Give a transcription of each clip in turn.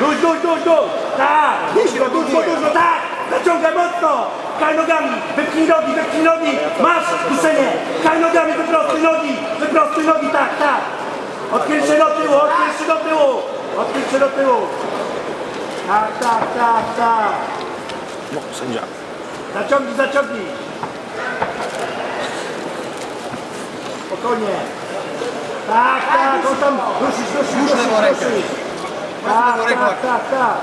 Duś, duś, duś, duś! Tak! Dużo, dużo, dużo, tak! Zaciągaj mocno! Kaj nogami, wypchnij nogi, wypchnij nogi! Masz duszenie! Kaj nogami, wyprostuj nogi! Wyprostuj nogi, tak, tak! Odkryj się do tyłu, odkryj się do tyłu! Odkryj się do tyłu! Tak, tak, tak, tak! No, sędzia. Zaciągnij, zaciągnij! Spokojnie! Tak, tak, on tam dusisz, Już dusisz, lewą rękę. dusisz. Bardzo Tak, ręką. tak, tak, tak.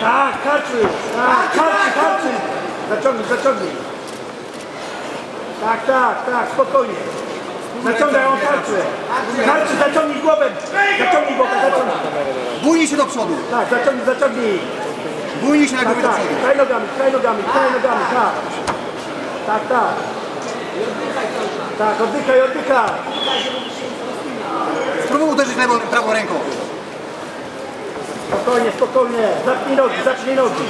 Tak, karczy, tak, karczy, karczy. Zaciągnij, zaciągnij. Tak, tak, tak, spokojnie. Zaciągaj, on karczy. Karczy, zaciągnij głowę. Zaciągnij głowę, zaciągnij. Bójnij się do przodu. Tak, zaciągnij, zaciągnij. Bójnij się na Tak, głowie do tak, przodu. kraj nogami, kraj nogami, kraj nogami, tak. Tak, tak. Tak, oddychaj, oddychaj. Spróbuj uderzyć lewą, prawą ręką. Spokojnie, spokojnie. Zapnij nogi, zapnij nogi.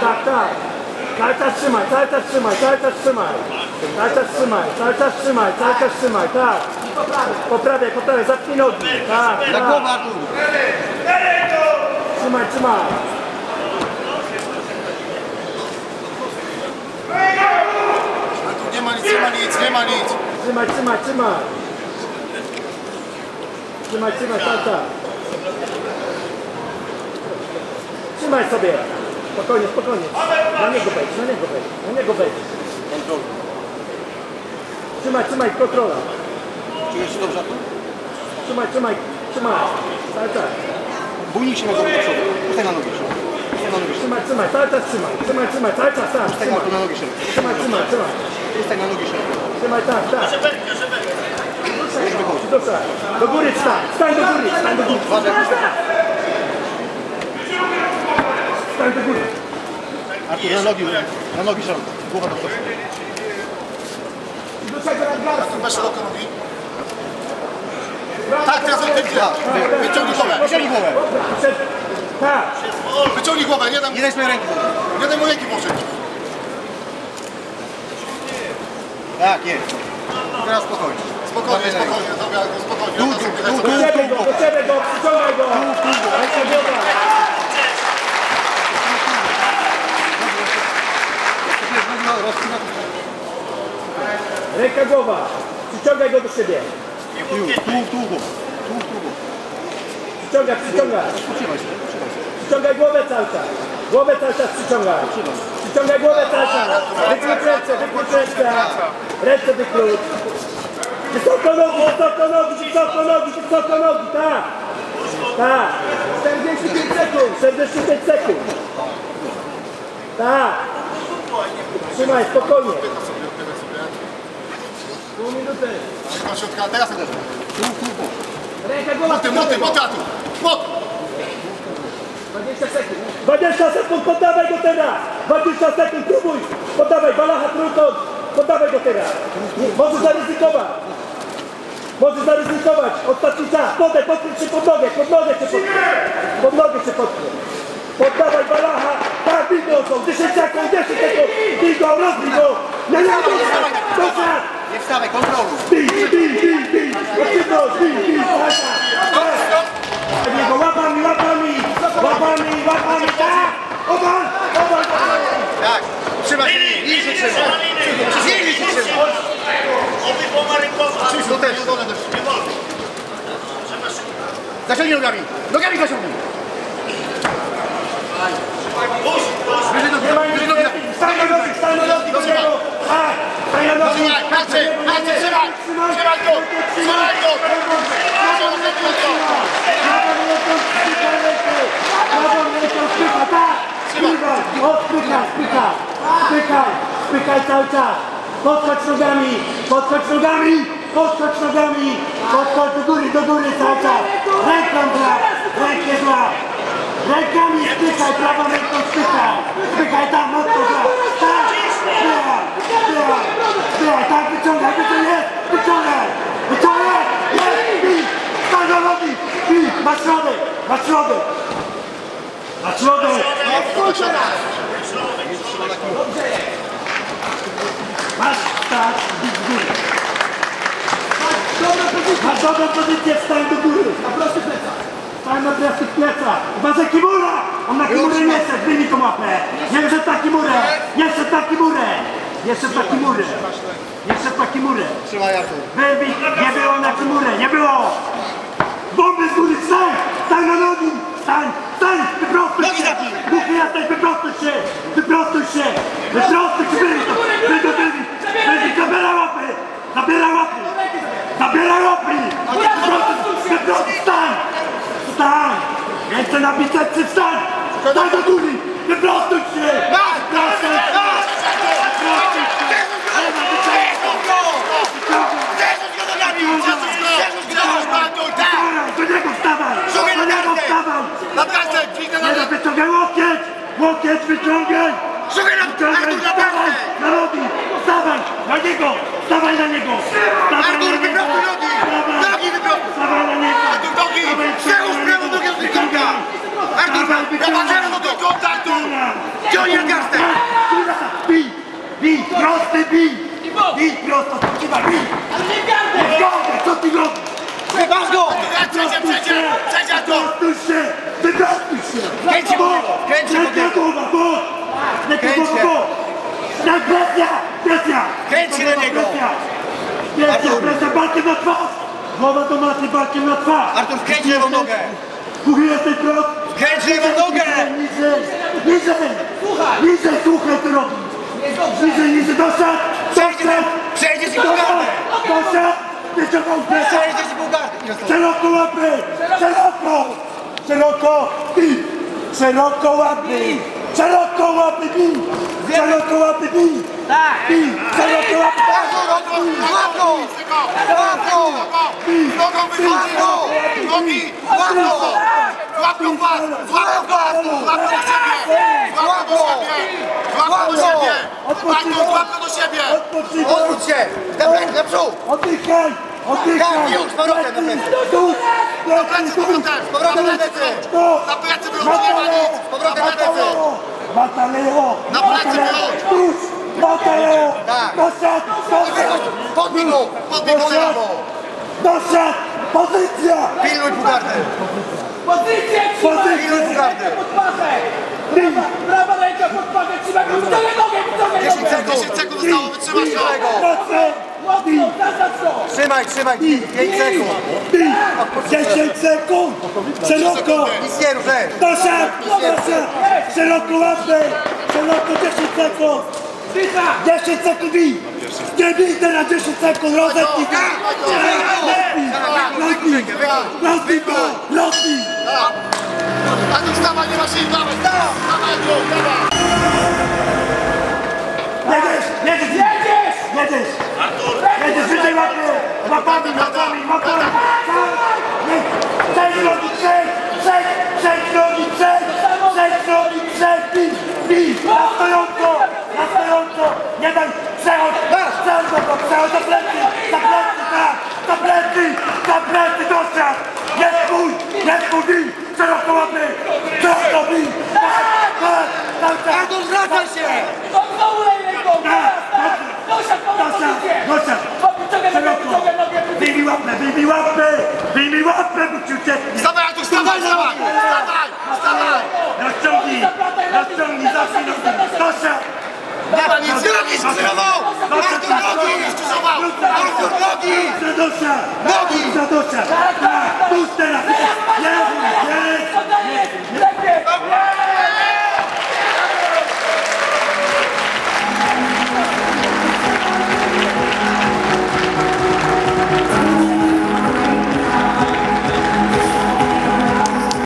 Tak, tak. Cały czas trzymaj, cały czas trzymaj, cały czas trzymaj. Cały czas trzymaj, cały czas trzymaj, cały czas trzymaj, tak. Poprawiaj, poprawiaj, zapnij nogi. Tak, Na tak. głowę Artur. Trzymaj, trzymaj. Tu nie ma nic, nie ma nic, nie ma nic. Trzymaj, trzymaj, trzymaj. Trzymaj, trzymaj, cały czas. Trzymaj sobie. Spokojnie, spokojnie. Na niego wejdź, na niego wejdź, na niego wejdź. Trzymaj, trzymaj, kontrola. Czujesz się dobrze Artur? Trzymaj, trzymaj, trzymaj. Cały czas. Bójnij się na głowę do przodu. Ustań na nogi. Trzymaj, trzymaj, cały czas trzymaj. Trzymaj, trzymaj, cały czas, tak. Ustań Trzymaj, na nogi. Szymon. trzymaj, trzymaj, trzymaj. Ustań na nogi. Szymon. Trzymaj, tak, tak. Duszaj. Do góry wstań, wstań do góry, wstań do góry. Wstań do góry. Artur, na nogi. Na nogi Szymon. Głowa do przodu. Do nadgarstka. Weź szeroko nogi. Tak, teraz oddychaj. Wyciągnij głowę. Wyciągnij głowę. Tak. Wyciągnij głowę, nie dam, Nie daj swojej ręki. nie daj mu ręki włożyć. Tak, jest. Teraz spokojnie. Spokojnie, spokojnie, dobra, spokojnie. Tu, tu, tu, tu. Go, przyciągaj go. Ręce. Ręka głowa. Przyciągaj go do siebie. Tu, tu, tu, tu. Tu, tu. Przyciągaj, przyciągaj. Przyciągaj głowę cały czas. Głowę cały czas przyciągaj. Przyciągaj głowę cały czas. Wyklucz ręce, wyklucz ręce. Ręce wyklucz. Wysoko nogi, wysoko nogi, wysoko nogi, wysoko nogi, tak. Tak. 45 sekund, 45 sekund. Tak. Trzymaj, spokojnie. Pół minuty. Szybko środka, teraz uderzę. Ręka głowa, Moty, moty, moty, Artur. Mot. 20 sekund. 20 sekund, poddawaj go teraz! 20 sekund, próbuj! Poddawaj, balacha trójkąt! Poddawaj go teraz! Nie, Możesz zaryzykować! Możesz zaryzykować! Ostatni czas! Podaj, podkręć się pod nogę, pod nogę się podkręć! Pod nogę się podkręć! Poddawaj balacha! Tak, bij go są! 10 sekund, 10 sekund! Bij go, rozbij go! Nie, nie! Dobrze! Nie wstawaj, kontroluj. Bij, bij, bij, bij! Aktywność, bij, bij! Tak, tak! Niego łapami, łapami! Łapami, łapami, tak! Obal! Obal! Tak. Trzymaj się. Nie się trzyma. Nie się trzyma. Obydwoma rękoma. Tu też. Zaciągnij nogami. Nogami zaciągnij. Wyżej nogi, Nie ma wyżej nogi. Stań na nogi, stań na nogi do niego! Tak! Stań na nogi! Trzymaj, trzymaj. Trzymaj go. Trzymaj go. Prawą ręką spycha rękę! Prawą ręką spycha, tak! Spychaj! O, spychaj, spychaj! Spychaj! Spychaj cały czas! Podchodź nogami! Podchodź nogami! Podchodź nogami! Podchodź do góry, do góry cały czas! Ręką złap! Rękę złap! Rękami spychaj, prawą ręką spychaj! Spychaj tam, mocno złap! Tak! Spychaj! Spychaj! Spychaj, tak, wyciągaj, wyciągaj! Wyciągaj! Wyciągaj! Jest! Bij! Stań na nogi! Bij! Na środek! Na środek! Na środek! Masz stać, bić w górę. Masz Dobrą pozycję, wstań do góry. Na prostych plecach. Stań na prostych plecach. Uważaj, Kimura! On na Kimurę nie szedł, wyjmij tą Kimurę. Nie szedł na Kimurę. Nie szedł na Kimurę. Nie szedł na Kimurę. Trzymaj Artur. Wybij, nie było na Kimurę, nie było. Bomby z góry, wstań! Wstań na nogi! Wstań! Wstań! Wyprostuj się! Buchy jesteś, wyprostuj się! Wyprostuj się! Wyprostuj się! Do tyłu! Wyjdź, zabiera łapy! Zabiera łapy! Zabiera łapy! Wyprostuj, wyprostuj, wstań! Wstań! Ręce na bicepsy, wstań! Wstań do góry! Wyprostuj się! Wyprostuj się! Wyprostuj się! Nie ma bicepsów! Zerzuć go nogami! Zerzuć go! Zerzuć go, Artur, tak! Wstawaj! Do niego wstawaj! Szukaj Do na niego kartę! wstawaj! Na kartę! Dźwignę na Nie no, wyciągaj łokieć! Wyciągaj! Szukaj na... Artur, na Wstawaj! kartę! Na nogi! Wstawaj! Na niego! Wstawaj na niego! Wstawaj Artur, na niego! wyprostuj nogi! Nogi wyprostuj! Wstawaj na niego! Artur, nogi! Przełóż prawą nogę z trójkąta! Artur, Wstawaj, ja wyciągaj! patrzę na trójkąta, Artur! Ciągnij na kartę! Kurwa! Bij! Bij! Prosty bij! Bij prosto! Trzymaj! Bij! Ale nie gardę! Zgodę! Co ty robisz? Masz go! Przejdzie, przejdzie! Przejdzie, Artur! Wyprostuj się! Wyprostuj się! Kręć się po niego, kręć się po niego. Kręć się. Tak, presja! Presja! Kręć się na niego. Presja! Presja, barkiem na twarz! Głowa do maty, barkiem na twarz! Artur, kręć lewą nogę! Kuchy jesteś prost! Kręć lewą nogę! Niżej! Niżej! Słuchaj! Niżej, słuchaj, co robisz! Niżej, niżej, doszedł! Doszedł! przejdzie ci Doszedł! bułgardę! Doszedł! Wyciągał presję! Przejdzie ci bułgardę! Szeroko łapy! Szeroko! Szeroko! Bij! Szeroko łapy! Szeroko łapy! Bij! Szeroko łapy! Bij! Tak! Bij! Szeroko łapy! Złap go! Nogą wychodzi go! Nogi! Złap go! Złap go w pas! Złap go, Artur! Złap go do siebie! Złap go do siebie! Złap go do siebie! Artur, złap go do siebie! Odwróć się! Dawaj, naprzód! Oddychaj! Tak, już, z powrotem na plecy. Na plecy, z powrotem! Z powrotem na plecy! Na plecy wychodzi, nie ma nic! Z powrotem na plecy! Bataleo! Na plecy. Tuż! Bataleo! Tak. Doszedł! Doszedł! Podbij go! Podbij go lewo! Doszedł! Pozycja! Pilnuj bułgardę! Pozycję trzymaj! Pilnuj pachę! Prawa, prawa ręka pod pachę, trzymaj go! Wyciągaj nogę, wyciągaj 10 nogę! sekund! 10 sekund zostało, wytrzymasz go! Trzymaj, trzymaj! 5 sekund! Bij! 10 sekund! Szeroko! Nic nie leć! Doszedł! Doszedł! Szeroko łapy! Szeroko 10 sekund! Dycha! 10 sekund bij! Nie bij teraz 10 sekund! Rozetnij go! Rozbij! Rozbij go! Rozbij! A tu wstawaj, nie ma sił, dawaj! Dawaj, Artur, dawaj! Jedziesz! Jedziesz! Jedziesz! Jedziesz! Jedziesz! Wyżej łapy! Łapami, łapami, łapami! Nie! Przejdź nogi, przejdź! Przejdź! Przejdź nogi, przejdź! Przejdź nogi, przejdź! Bij! Bij! Na stojąco! Na stojąco! Nie daj! Przechodź! Przechodź za plecy! Za plecy, tak! Za plecy! Za plecy, dostrzeg! Jest twój! Jest twój! Bij! Szeroko łapy! Szeroko bij! Tak! Tak! Cały czas! Artur, zwracaj się! Odwołuj ręką! Teraz, tak! Dosiadł po Dosia! pozycję! Wyciągaj nogę! Wyjmij łapę, wyjmij łapę! Wyjmij łapę, bo ci ucieknie! Wstawaj, Artur, wstawaj, wstawaj! Wstawaj, wstawaj! Rozciągnij! Rozciągnij, zacznij nogi! Nie ma nic! Nogi skrzyżował! Artur, Nogi! Zadosza! Nogi! Zadosza! Tak! Tu teraz! Teraz!